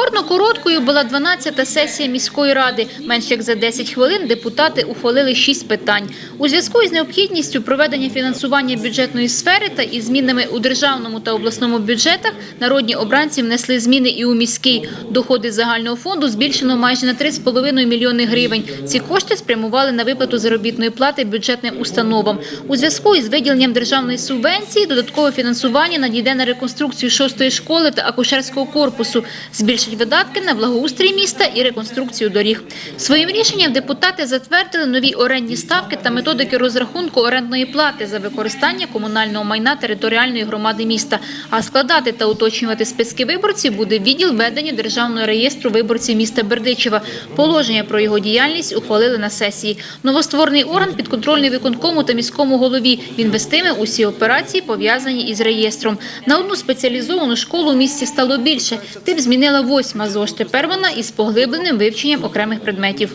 Рекордно короткою була 12-та сесія міської ради. Менш як за 10 хвилин депутати ухвалили 6 питань. У зв'язку із необхідністю проведення фінансування бюджетної сфери та із змінами у державному та обласному бюджетах народні обранці внесли зміни і у міський. Доходи загального фонду збільшено майже на 3,5 мільйони гривень. Ці кошти спрямували на виплату заробітної плати бюджетним установам. У зв'язку із виділенням державної субвенції додаткове фінансування надійде на реконструкцію шостої школи та акушерського корпусу, збільшить видатки на благоустрій міста і реконструкцію доріг. Своїм рішенням депутати затвердили нові орендні ставки та методики розрахунку орендної плати за використання комунального майна територіальної громади міста. А складати та уточнювати списки виборців буде відділ ведення державного реєстру виборців міста Бердичева. Положення про його діяльність ухвалили на сесії. Новостворений орган підконтрольний виконкому та міському голові. Він вестиме усі операції, пов'язані із реєстром. На одну спеціалізовану школу у місті стало більше. Тип змінила восьма ЗОЖ. Тепер вона із поглибленим вивченням окремих предметів.